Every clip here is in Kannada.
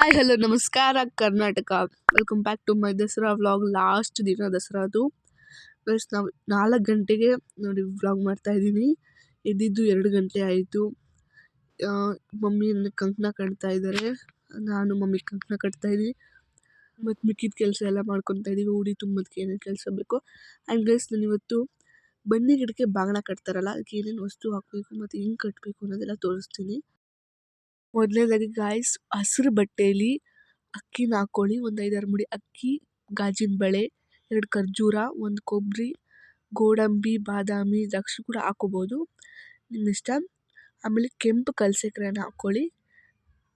ಹಾಯ್, ಹಲೋ, ನಮಸ್ಕಾರ, Karnataka. Welcome back to my Dasara vlog last ದಿನ ದಸರಾದು ಪ್ಲಸ್ ನಾವು ನಾಲ್ಕು ಗಂಟೆಗೆ ನೋಡಿ ವ್ಲಾಗ್ ಮಾಡ್ತಾ ಇದ್ದೀನಿ. ಎದ್ದಿದ್ದು ಎರಡು ಗಂಟೆ ಆಯಿತು. ಮಮ್ಮಿ ನನಗೆ ಕಂಕಣ ಕಟ್ತಾ ಇದ್ದಾರೆ. ನಾನು ಮಮ್ಮಿ ಕಂಕಣ ಕಟ್ತಾ ಇದ್ದೀನಿ. ಮತ್ತು ಮಿಕ್ಕಿದ ಕೆಲಸ ಎಲ್ಲ ಮಾಡ್ಕೊತಾ ಇದ್ದೀವಿ. ಉಡಿ ತುಂಬದಕ್ಕೆ ಏನೇನು ಕೆಲಸ ಬೇಕು. ಆ್ಯಂಡ್ ಗೈಸ್ ನಾನು ಇವತ್ತು ಬನ್ನಿ ಗಿಡಕ್ಕೆ ಬಾಗಿಣ ಕಟ್ತಾರಲ್ಲ, ಅದಕ್ಕೆ ಏನೇನು ವಸ್ತು ಹಾಕಬೇಕು ಮತ್ತು ಹೆಂಗೆ ಕಟ್ಟಬೇಕು ಅನ್ನೋದೆಲ್ಲ ತೋರಿಸ್ತೀನಿ. ಮೊದಲನೇದಾಗಿ ಗಾಯ್ಸ್ ಹಸಿರು ಬಟ್ಟೆಯಲ್ಲಿ ಅಕ್ಕಿನ ಹಾಕ್ಕೊಳ್ಳಿ ಒಂದು ಐದಾರು ಮುಡಿ ಅಕ್ಕಿ, ಗಾಜಿನ ಬಳೆ, ಎರಡು ಖರ್ಜೂರ, ಒಂದು ಕೊಬ್ಬರಿ ಗೋಡಂಬಿ, ಬಾದಾಮಿ, ದ್ರಾಕ್ಷಿ ಕೂಡ ಹಾಕ್ಕೋಬೋದು ನಿಮ್ಮ ಇಷ್ಟ ಆಮೇಲೆ ಕೆಂಪು ಕಲ್ಸಕ್ರೆನ ಹಾಕ್ಕೊಳ್ಳಿ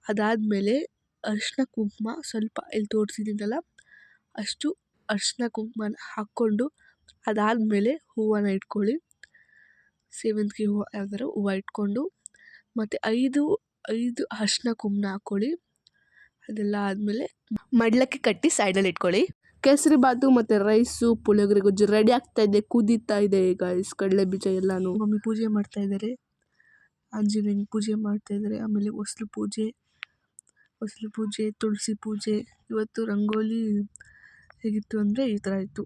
ಅದಾದಮೇಲೆ ಅರಿಶಿನ ಕುಂಕುಮ ಸ್ವಲ್ಪ ಇಲ್ಲಿ ತೋರಿಸಿದ್ದೀನಲ್ಲ, ಅಷ್ಟು ಅರಿಶಿನ ಕುಂಕುಮನ ಹಾಕ್ಕೊಂಡು ಅದಾದಮೇಲೆ ಹೂವನ್ನು ಇಟ್ಕೊಳ್ಳಿ. ಸೇವಂತಿಗೆ ಹೂವು ಯಾವ್ದಾರು ಹೂವು ಇಟ್ಕೊಂಡು, ಮತ್ತು ಐದು ಐದು ಅರ್ಶಿನ ಕುಂಕುಮ ಹಾಕ್ಕೊಳ್ಳಿ. ಅದೆಲ್ಲ ಆದಮೇಲೆ ಮಡ್ಲಕ್ಕಿ ಕಟ್ಟಿ ಸೈಡಲ್ಲಿ ಇಟ್ಕೊಳ್ಳಿ. ಕೇಸರಿ ಬಾತು ಮತ್ತು ರೈಸು ಪುಳಿಯೋಗರೆ, ಗೊಜ್ಜು ರೆಡಿ ಆಗ್ತಾ ಇದೆ, ಕುದೀತಾ ಇದೆ ಗಾಯ್ಸ್ ಕಡಲೆ ಬೀಜ ಎಲ್ಲನೂ. ಮಮ್ಮಿ ಪೂಜೆ ಮಾಡ್ತಾ ಇದ್ದಾರೆ ಆಂಜನೇಯನ ಪೂಜೆ ಮಾಡ್ತಾ ಇದ್ದಾರೆ ಆಮೇಲೆ ಹೊಸ್ಲು ಪೂಜೆ ಹೊಸ್ಲು ಪೂಜೆ, ತುಳಸಿ ಪೂಜೆ. ಇವತ್ತು ರಂಗೋಲಿ ಹೇಗಿತ್ತು ಅಂದರೆ ಈ ಥರ ಇತ್ತು.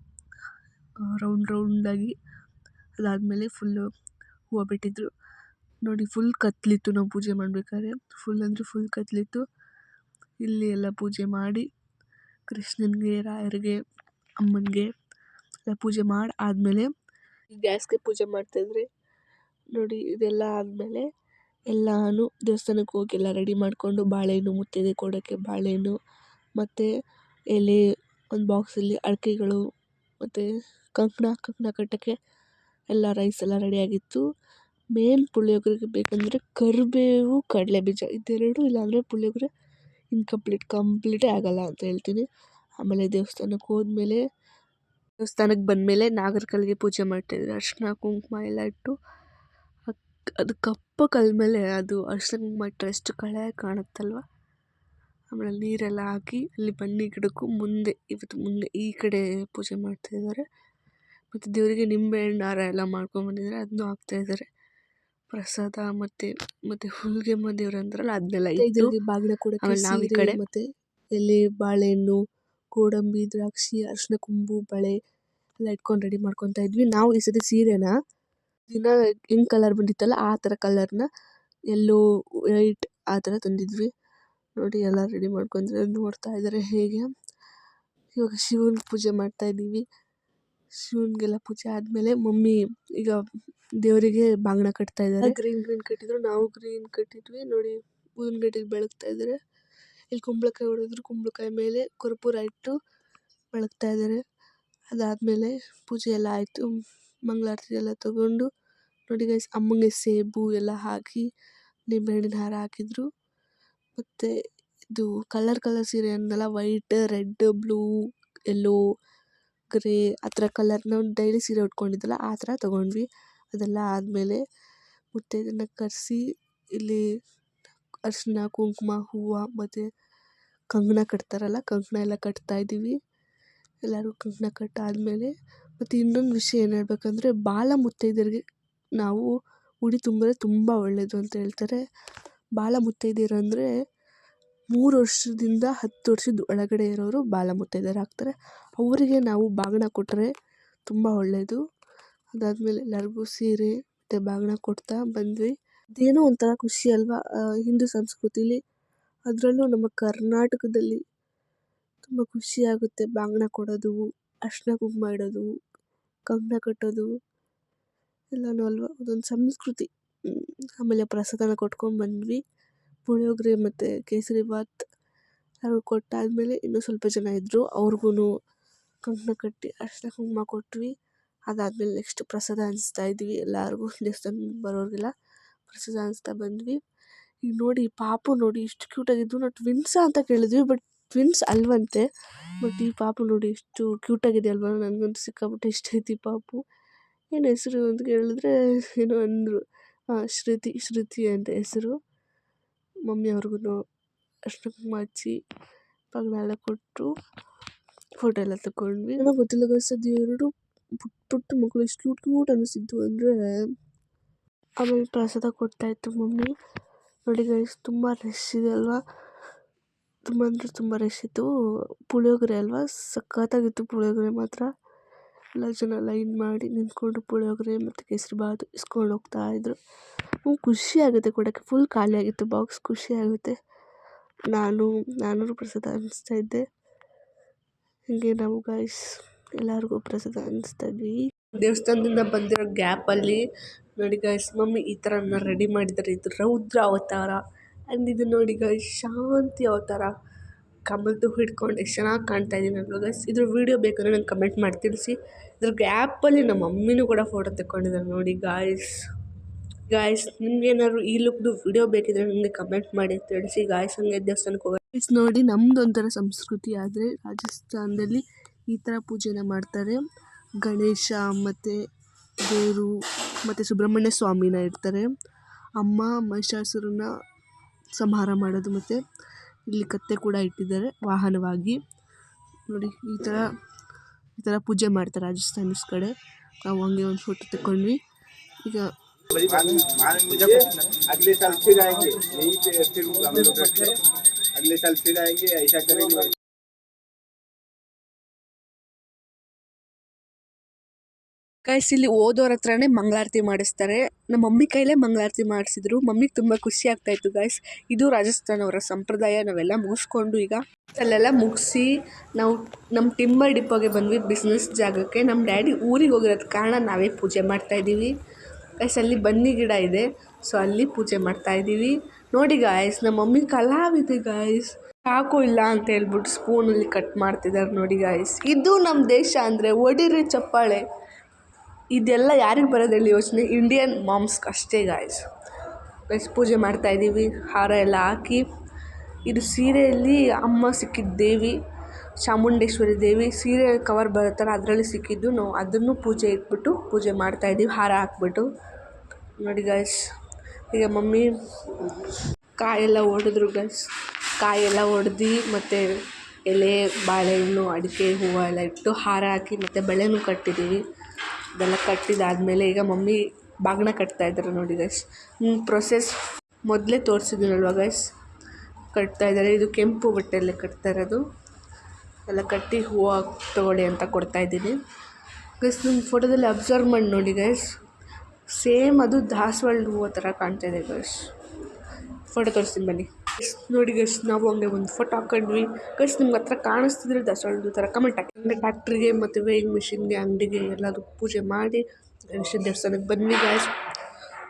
ರೌಂಡ್ ರೌಂಡಾಗಿ ಅದಾದಮೇಲೆ ಫುಲ್ಲು ಹೂವು ಬಿಟ್ಟಿದ್ರು. ನೋಡಿ ಫುಲ್ ಕತ್ತಲಿತ್ತು ನಾವು ಪೂಜೆ ಮಾಡ್ಬೇಕಾದ್ರೆ. ಫುಲ್ ಅಂದರೆ ಫುಲ್ ಕತ್ತಲಿತ್ತು ಇಲ್ಲಿ ಎಲ್ಲ ಪೂಜೆ ಮಾಡಿ ಕೃಷ್ಣನಿಗೆ, ರಾಯರಿಗೆ, ಅಮ್ಮನಿಗೆ ಎಲ್ಲ ಪೂಜೆ ಮಾಡಿ, ಆದಮೇಲೆ ಗ್ಯಾಸ್ಗೆ ಪೂಜೆ ಮಾಡ್ತಾಯಿದ್ರಿ ನೋಡಿ ಇದೆಲ್ಲ ಆದಮೇಲೆ ಎಲ್ಲಾನು ದೇವಸ್ಥಾನಕ್ಕೆ ಹೋಗಿ ಎಲ್ಲ ರೆಡಿ ಮಾಡಿಕೊಂಡು ಬಾಳೆಹಣ್ಣು, ಮುತ್ತೈದೆ ಕೊಡೋಕ್ಕೆ ಬಾಳೆಹಣ್ಣು, ಮತ್ತು ಎಲೆ ಒಂದು ಬಾಕ್ಸಲ್ಲಿ ಅಡಿಕೆಗಳು, ಮತ್ತು ಕಂಕಣ ಕಂಕಣ ಕಟ್ಟೋಕ್ಕೆ ಎಲ್ಲ ರೈಸ್ ಎಲ್ಲ ರೆಡಿಯಾಗಿತ್ತು ಮೇನ್ ಪುಳಿಯೋಗರೆಗೆ ಬೇಕಂದರೆ ಕರಿಬೇವು, ಕಡಲೆಬೀಜ ಇದೆರಡು ಇಲ್ಲಾಂದರೆ ಪುಳಿಯೋಗರೆ ಇನ್ಕಂಪ್ಲೀಟ್ ಕಂಪ್ಲೀಟೇ ಆಗೋಲ್ಲ ಅಂತ ಹೇಳ್ತೀನಿ. ಆಮೇಲೆ ದೇವಸ್ಥಾನಕ್ಕೆ ಹೋದ್ಮೇಲೆ ದೇವಸ್ಥಾನಕ್ಕೆ ಬಂದಮೇಲೆ ನಾಗರ ಕಲ್ಲಿಗೆ ಪೂಜೆ ಮಾಡ್ತಾಯಿದ್ರು ಅರಿಶಿನ, ಕುಂಕುಮ ಎಲ್ಲ ಇಟ್ಟು ಅದು ಕಪ್ಪು ಕಲ್ಲು ಮೇಲೆ ಅದು ಅರಿಶಿನ, ಕುಂಕುಮ ಇಟ್ಟರೆ ಎಷ್ಟು ಕಳೆ ಕಾಣುತ್ತಲ್ವ? ಆಮೇಲೆ ನೀರೆಲ್ಲ ಹಾಕಿ ಅಲ್ಲಿ ಬನ್ನಿ ಗಿಡಕ್ಕೂ ಮುಂದೆ, ಇವತ್ತು ಮುಂದೆ ಈ ಕಡೆ ಪೂಜೆ ಮಾಡ್ತಾಯಿದ್ದಾರೆ ಮತ್ತು ದೇವರಿಗೆ ನಿಂಬೆ ಹಣ್ಣು ಹಾರ ಎಲ್ಲ ಮಾಡ್ಕೊಂಬಂದಿದ್ದಾರೆ ಅದನ್ನೂ ಹಾಕ್ತಾಯಿದ್ದಾರೆ ಪ್ರಸಾದ ಮತ್ತೆ ಮತ್ತೆ ಹುಲ್ಗೆಮ್ಮ ದೇವ್ರು ಅಂತಾರಲ್ಲ ಅದನ್ನೆಲ್ಲ ಇಟ್ಟು ಬಾಗಿನ ಕೂಡ ಆಮೇಲೆ ನಾವು ಈ ಕಡೆ ಮತ್ತು ಎಲೆ ಬಾಳೆಹಣ್ಣು ಗೋಡಂಬಿ ದ್ರಾಕ್ಷಿ ಅರಿಶಿನ ಕುಂಬು ಬಳೆ ಎಲ್ಲ ಇಟ್ಕೊಂಡು ರೆಡಿ ಮಾಡ್ಕೊತಾ ಇದ್ವಿ. ನಾವು ಈ ಸತಿ ಸೀರೆನ ದಿನ ಹೆಂಗ್ ಕಲರ್ ಬಂದಿತ್ತಲ್ಲ ಆ ಥರ ಕಲರ್ನ ಎಲ್ಲೋ ವೈಟ್ ಆ ಥರ ತಂದಿದ್ವಿ. ನೋಡಿ ಎಲ್ಲ ರೆಡಿ ಮಾಡ್ಕೊಂಡ್ರೆ ನೋಡ್ತಾ ಇದ್ದಾರೆ ಹೇಗೆ. ಇವಾಗ ಶಿವನ ಪೂಜೆ ಮಾಡ್ತಾ ಇದ್ದೀವಿ ಶಿವನಿಗೆಲ್ಲ ಪೂಜೆ ಆದಮೇಲೆ ಮಮ್ಮಿ ಈಗ ದೇವರಿಗೆ ಬಾಗಿಣ ಕಟ್ತಾ ಇದ್ದಾರೆ. ಗ್ರೀನ್ ಗ್ರೀನ್ ಕಟ್ಟಿದ್ರು, ನಾವು ಗ್ರೀನ್ ಕಟ್ಟಿದ್ವಿ. ನೋಡಿ ಊದಿನ ಗಡ್ಡಿಗೆ ಬೆಳಗ್ತಾ ಇದ್ದಾರೆ. ಇಲ್ಲಿ ಕುಂಬಳಕಾಯಿ ಹೊಡೆದ್ರು, ಕುಂಬಳಕಾಯಿ ಮೇಲೆ ಕರ್ಪೂರ ಇಟ್ಟು ಬೆಳಗ್ತಾ ಇದ್ದಾರೆ. ಅದಾದಮೇಲೆ ಪೂಜೆ ಎಲ್ಲ ಆಯಿತು. ಮಂಗಳಾರತಿ ಎಲ್ಲ ತಗೊಂಡು, ನೋಡಿ ಗೈಸ್ ಅಮ್ಮಂಗೆ ಸೇಬು ಎಲ್ಲ ಹಾಕಿ, ನಿಂಬೆಹಣ್ಣಿನ ಹಾರ ಹಾಕಿದ್ರು. ಮತ್ತು ಇದು ಕಲರ್ ಕಲರ್ ಸೀರೆ ಅಂದಲ್ಲ white red blue yellow grey ಆ ಥರ ಕಲರ್ ನಾವು ಡೈಲಿ ಸೀರೆ ಉಟ್ಕೊಂಡಿದ್ದಲ್ಲ, ಆ ಥರ ತೊಗೊಂಡ್ವಿ. ಅದೆಲ್ಲ ಆದಮೇಲೆ ಮುತ್ತೈದೆಯರನ್ನ ಕರೆಸಿ, ಇಲ್ಲಿ ಅರಿಶಿನ ಕುಂಕುಮ, ಹೂವು, ಮತ್ತು ಕಂಕಣ ಕಟ್ತಾರಲ್ಲ ಕಂಕಣ ಎಲ್ಲ ಕಟ್ತಾ ಇದ್ದೀವಿ. ಎಲ್ಲರೂ ಕಂಕಣ ಕಟ್ಟಾದಮೇಲೆ ಮತ್ತು ಇನ್ನೊಂದು ವಿಷಯ ಏನು ಹೇಳ್ಬೇಕಂದ್ರೆ ಭಾಳ ಮುತ್ತೈದೆಯರಿಗೆ ನಾವು ಉಡಿ ತುಂಬಿದ್ರೆ ತುಂಬ ಒಳ್ಳೆಯದು ಅಂತ ಹೇಳ್ತಾರೆ. ಭಾಳ ಮುತ್ತೈದೆಯರು ಅಂದರೆ ಮೂರು ವರ್ಷದಿಂದ ಹತ್ತು ವರ್ಷದ ಒಳಗಡೆ ಇರೋರು ಬಾಲ ಮುತ್ತೈದೆಯರು ಆಗ್ತಾರೆ. ಅವರಿಗೆ ನಾವು ಬಾಗಿನ ಕೊಟ್ಟರೆ ತುಂಬ ಒಳ್ಳೆಯದು ಅದಾದಮೇಲೆ ಎಲ್ಲರಿಗೂ ಸೀರೆ ಮತ್ತು ಬಾಗಿನ ಕೊಡ್ತಾ ಬಂದ್ವಿ. ಅದೇನೋ ಒಂಥರ ಖುಷಿ ಅಲ್ವಾ? ಹಿಂದೂ ಸಂಸ್ಕೃತಿಲಿ. ಅದರಲ್ಲೂ ನಮ್ಮ ಕರ್ನಾಟಕದಲ್ಲಿ ತುಂಬ ಖುಷಿಯಾಗುತ್ತೆ ಬಾಗಿನ ಕೊಡೋದು, ಅರಿಶಿನ ಕುಂಕುಮ ಇಡೋದು, ಕಂಕಣ ಕಟ್ಟೋದು. ಎಲ್ಲನೂ ಅಲ್ವಾ? ಅದೊಂದು ಸಂಸ್ಕೃತಿ. ಆಮೇಲೆ ಪ್ರಸಾದನ ಕೊಟ್ಕೊಂಡ್ಬಂದ್ವಿ ಪುಳಿಯೋಗರೆ ಮತ್ತು ಕೇಸರಿಬಾತ್ ಅವ್ರಿಗೆ ಕೊಟ್ಟಾದಮೇಲೆ ಇನ್ನೂ ಸ್ವಲ್ಪ ಜನ ಇದ್ದರು ಅವ್ರಿಗೂ ಕಂಕಣ ಕಟ್ಟಿ ಅರಿಶಿನ ಕುಂಕುಮ ಕೊಟ್ವಿ. ಅದಾದಮೇಲೆ ನೆಕ್ಸ್ಟ್ ಪ್ರಸಾದ ಹಂಚ್ತಾ ಇದ್ವಿ. ಎಲ್ಲರಿಗೂ ದೇವಸ್ಥಾನ ಬರೋರಿಗೆಲ್ಲ ಪ್ರಸಾದ ಹಂಚ್ತಾ ಬಂದ್ವಿ. ಈಗ ನೋಡಿ, ಪಾಪು ನೋಡಿ ಇಷ್ಟು ಕ್ಯೂಟಾಗಿದ್ದು ನಾವು ಟ್ವಿನ್ಸಾ ಅಂತ ಕೇಳಿದ್ವಿ ಬಟ್ ಟ್ವಿನ್ಸ್ ಅಲ್ವಂತೆ. ಬಟ್ ಈ ಪಾಪು ನೋಡಿ ಇಷ್ಟು ಕ್ಯೂಟಾಗಿದೆ ಅಲ್ವಾ? ನನಗಂತೂ ಸಿಕ್ಕಾಪಟ್ಟೆ ಇಷ್ಟ ಐತಿ ಪಾಪು. ಏನು ಹೆಸರು ಅಂತ ಕೇಳಿದ್ರೆ ಏನೋ ಅಂದರು. ಶ್ರುತಿ ಶ್ರುತಿ ಅಂತ ಹೆಸರು. ಮಮ್ಮಿ ಅವ್ರಿಗೂ ಅರಿಶಿನ ಕುಂಕುಮ ಹಚ್ಚಿ ಎಲ್ಲ ಕೊಟ್ಟು ಫೋಟೋ ಎಲ್ಲ ತಗೊಂಡ್ವಿ ನನಗೆ ಗೊತ್ತಿಲ್ಲ ಗೈಸ್ ಅದು ಎರಡು ಪುಟ್ಟ ಪುಟ್ಟ ಮಕ್ಕಳು ಎಷ್ಟು ಕ್ಯೂಟ್ ಕ್ಯೂಟ್ ಅನ್ನಿಸ್ತಿದ್ವು ಅಂದರೆ ಆಮೇಲೆ ಪ್ರಸಾದ ಕೊಡ್ತಾಯಿತ್ತು ಮಮ್ಮಿ. ನೋಡಿ ಗೈಸ್ ತುಂಬ ರಶ್ ಇದೆ ಅಲ್ವಾ? ತುಂಬ ಅಂದರೆ ತುಂಬ ರಶ್ ಇತ್ತು. ಪುಳಿಯೋಗರೆ ಅಲ್ವಾ? ಸಖತ್ತಾಗಿತ್ತು ಪುಳಿಯೋಗರೆ ಮಾತ್ರ. ಎಲ್ಲ ಜನ ಲೈನ್ ಮಾಡಿ ನಿಂತ್ಕೊಂಡು ಪುಳಿಯೋಗರೆ ಮತ್ತು ಕೇಸರಿಬಾತು ಇಸ್ಕೊಂಡು ಹೋಗ್ತಾ ಹ್ಞೂ ಖುಷಿ ಆಗುತ್ತೆ ಕೊಡೋಕ್ಕೆ. ಫುಲ್ ಖಾಲಿಯಾಗಿತ್ತು ಬಾಕ್ಸ್ ಖುಷಿ ಆಗುತ್ತೆ. ನಾನು, ನಾನೂರು ಪ್ರಸಾದ ಹಂಚ್ತಾ ಇದ್ದೆ. ಹೀಗೆ ನಾವು ಗೈಸ್ ಎಲ್ಲರಿಗೂ ಪ್ರಸಾದ ಹಂಚ್ತಾ ಇದ್ವಿ. ದೇವಸ್ಥಾನದಿಂದ ಬಂದಿರೋ ಗ್ಯಾಪಲ್ಲಿ ನೋಡಿ ಗಾಯ್ಸ್ ಮಮ್ಮಿ ಈ ಥರ ರೆಡಿ ಮಾಡಿದ್ದಾರೆ. ಇದು ರೌದ್ರ ಅವತಾರ. ಆ್ಯಂಡ್ ಇದು ನೋಡಿ ಗಾಯ್ಸ್ ಶಾಂತಿ ಅವತಾರ. ಕಮಲ್ದು ಹಿಡ್ಕೊಂಡು ಎಷ್ಟು ಚೆನ್ನಾಗಿ ಕಾಣ್ತಾ ಇದ್ದೀನಿ ಅಂದ್ರೆ ಗೈಸ್ ಇದ್ರ ವೀಡಿಯೋ ಬೇಕಾದ್ರೆ ನಂಗೆ ಕಮೆಂಟ್ ಮಾಡಿ ತಿಳಿಸಿ. ಇದ್ರ ಗ್ಯಾಪಲ್ಲಿ ನಮ್ಮ ಮಮ್ಮಿನೂ ಕೂಡ ಫೋಟೋ ತೆಕ್ಕೊಂಡಿದ್ದಾರೆ ನೋಡಿ ಗಾಯ್ಸ್ ಗಾಯ್ಸ್ ನಿಮ್ಗೇನಾದ್ರು ಈ ಲುಕ್ದು ವಿಡಿಯೋ ಬೇಕಿದ್ರೆ ನನಗೆ ಕಮೆಂಟ್ ಮಾಡಿ ತಿಳಿಸಿ. ಗಾಯ್ಸ್ ಹಂಗೆ ದೇವಸ್ಥಾನಕ್ಕೆ ಹೋಗಿ ಗೈಸ್ ನೋಡಿ, ನಮ್ದು ಒಂಥರ ಸಂಸ್ಕೃತಿ ಆದರೆ ರಾಜಸ್ಥಾನದಲ್ಲಿ ಈ ಥರ ಪೂಜೆನ ಮಾಡ್ತಾರೆ. ಗಣೇಶ, ಮತ್ತು ದೇವರು, ಮತ್ತು ಸುಬ್ರಹ್ಮಣ್ಯ ಸ್ವಾಮಿನ ಇರ್ತಾರೆ ಅಮ್ಮ, ಮಹಿಷಾಸುರನ ಸಂಹಾರ ಮಾಡೋದು ಮತ್ತು ಇಲ್ಲಿ ಕತ್ತೆ ಕೂಡ ಇಟ್ಟಿದ್ದಾರೆ ವಾಹನವಾಗಿ ನೋಡಿ ಈ ಥರ ಈ ಥರ ಪೂಜೆ ಮಾಡ್ತಾರೆ ರಾಜಸ್ಥಾನೀಸ್ ಕಡೆ ನಾವು ಹಂಗೆ ಒಂದು ಫೋಟೋ ತಗೊಂಡ್ವಿ ಈಗ अगले साल फिर आएंगे यही पे फिर हम लोग रखते हैं। अगले साल फिर आएंगे ऐसा करेंगे ಗೈಸ್ ಇಲ್ಲಿ ಓದೋರ ಹತ್ರನೇ ಮಂಗಳಾರತಿ ಮಾಡಿಸ್ತಾರೆ. ನಮ್ಮ ಮಮ್ಮಿ ಕೈಲೇ ಮಂಗಳಾರತಿ ಮಾಡಿಸಿದ್ರು. ಮಮ್ಮಿಗೆ ತುಂಬ ಖುಷಿ ಆಗ್ತಾ ಇತ್ತು ಗೈಸ್ ಇದು ರಾಜಸ್ಥಾನ ಅವರ ಸಂಪ್ರದಾಯ ನಾವೆಲ್ಲ ಮುಗಿಸ್ಕೊಂಡು ಈಗ ಅಲ್ಲೆಲ್ಲ ಮುಗಿಸಿ ನಾವು ನಮ್ಮ ಟಿಂಬರ್ ಡಿಪೋಗೆ ಬಂದ್ವಿ ಬಿಸ್ನೆಸ್ ಜಾಗಕ್ಕೆ. ನಮ್ಮ ಡ್ಯಾಡಿ ಊರಿಗೆ ಹೋಗಿರೋದ್ ಕಾರಣ ನಾವೇ ಪೂಜೆ ಮಾಡ್ತಾ ಇದ್ದೀವಿ. ಗೈಸ್ ಅಲ್ಲಿ ಬನ್ನಿ ಗಿಡ ಇದೆ. ಸೊ ಅಲ್ಲಿ ಪೂಜೆ ಮಾಡ್ತಾ ಇದ್ದೀವಿ. ನೋಡಿ ಗಾಯ್ಸ್ ನಮ್ಮ ಮಮ್ಮಿ ಕಲಾವಿದೆ ಗಾಯ್ಸ್ ಸಾಕು ಇಲ್ಲ ಅಂತ ಹೇಳ್ಬಿಟ್ಟು ಸ್ಪೂನಲ್ಲಿ ಕಟ್ ಮಾಡ್ತಿದ್ದಾರೆ ನೋಡಿ ಗಾಯ್ಸ್ ಇದು ನಮ್ಮ ದೇಶ ಅಂದರೆ, ಒಡಿರಿ ಚಪ್ಪಾಳೆ. ಇದೆಲ್ಲ ಯಾರಿಗೆ ಬರೋದು ಹೇಳಿ ಯೋಚನೆ? ಇಂಡಿಯನ್ ಮಾಮ್ಸ್ಗೆ ಅಷ್ಟೇ ಗಾಯ್ಸ್ ಗೈಸ್ ಪೂಜೆ ಮಾಡ್ತಾ ಇದ್ದೀವಿ ಹಾರ ಎಲ್ಲ ಹಾಕಿ. ಇದು ಸೀರೆಯಲ್ಲಿ ಅಮ್ಮ ಸಿಕ್ಕಿದ ದೇವಿ ಚಾಮುಂಡೇಶ್ವರಿ ದೇವಿ. ಸೀರೆ ಕವರ್ ಬರುತ್ತಲ್ಲ ಅದರಲ್ಲಿ ಸಿಕ್ಕಿದ್ದು. ನಾವು ಅದನ್ನು ಪೂಜೆ ಇಟ್ಬಿಟ್ಟು ಪೂಜೆ ಮಾಡ್ತಾ ಇದ್ದೀವಿ ಹಾರ ಹಾಕ್ಬಿಟ್ಟು. ನೋಡಿ ಗಾಯ್ಸ್ ಈಗ ಮಮ್ಮಿ ಕಾಯೆಲ್ಲ ಒಡೆದ್ರು ಗೈಸ್ ಕಾಯೆಲ್ಲ ಹೊಡೆದು ಮತ್ತು ಎಲೆ, ಬಾಳೆಹಣ್ಣು, ಅಡಿಕೆ, ಹೂವು ಎಲ್ಲ ಇಟ್ಟು ಹಾರ ಹಾಕಿ, ಮತ್ತು ಬಳೆನೂ ಕಟ್ಟಿದ್ದೀವಿ. ಇದೆಲ್ಲ ಕಟ್ಟಿದಾದಮೇಲೆ ಈಗ ಮಮ್ಮಿ ಬಾಗ್ನ ಕಟ್ತಾ ಇದ್ದಾರೆ ನೋಡಿ ಗೈಸ್ ಪ್ರೊಸೆಸ್ ಮೊದಲೇ ತೋರಿಸಿದ್ದೀನಲ್ವ ಗೈಸ್ ಕಟ್ತಾ ಇದ್ದಾರೆ. ಇದು ಕೆಂಪು ಬಟ್ಟೆಯಲ್ಲೇ ಕಟ್ತಾ ಇರೋದು. ಎಲ್ಲ ಕಟ್ಟಿ ಹೂವು ತೊಗೊಳ್ಳಿ ಅಂತ ಕೊಡ್ತಾ ಇದ್ದೀನಿ. ಗೈಸ್ ನಿಮ್ಮ ಫೋಟೋದಲ್ಲಿ ಅಬ್ಸರ್ವ್ ಮಾಡಿ ನೋಡಿ ಗೈಸ್ ಸೇಮ್ ಅದು ದಾಸವಾಳ ಹೂವು ಥರ ಕಾಣ್ತಾ ಇದೆ ಗೈಸ್ ಫೋಟೋ ತೋರಿಸ್ತೀನಿ ಬನ್ನಿ. ನೋಡಿ ಗೈಸ್ ನಾವು ಹಂಗೆ ಒಂದು ಫೋಟೋ ಹಾಕೊಂಡ್ವಿ. ಗೈಸ್ ನಿಮ್ಗೆ ಹತ್ರ ಕಾಣಿಸ್ತಿದ್ರೆ ದಾಸವಾಳದ ಥರ ಕಮೆಂಟ್ ಹಾಕಿ. ಅಂದರೆ ಟ್ಯಾಕ್ಟ್ರಿಗೆ ಮತ್ತು ವೇಯಿಂಗ್ ಮಿಷಿನ್ಗೆ ಅಂಗಡಿಗೆ ಎಲ್ಲಾದ್ರು ಪೂಜೆ ಮಾಡಿ, ಗಣೇಶ ದೇವಸ್ಥಾನಕ್ಕೆ ಬನ್ನಿ ಗಾಯ್ಸ್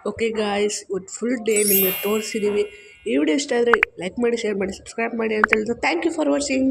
ಓಕೆ ಗಾಯ್ಸ್ ಒಂದು ಫುಲ್ ಡೇ ನಿಮಗೆ ತೋರಿಸಿದ್ದೀವಿ ಈ ವಿಡಿಯೋ ಇಷ್ಟ ಆದರೆ ಲೈಕ್ ಮಾಡಿ ಶೇರ್ ಮಾಡಿ ಸಬ್ಸ್ಕ್ರೈಬ್ ಮಾಡಿ ಅಂತ ಹೇಳಿದ್ರು. Thank you for watching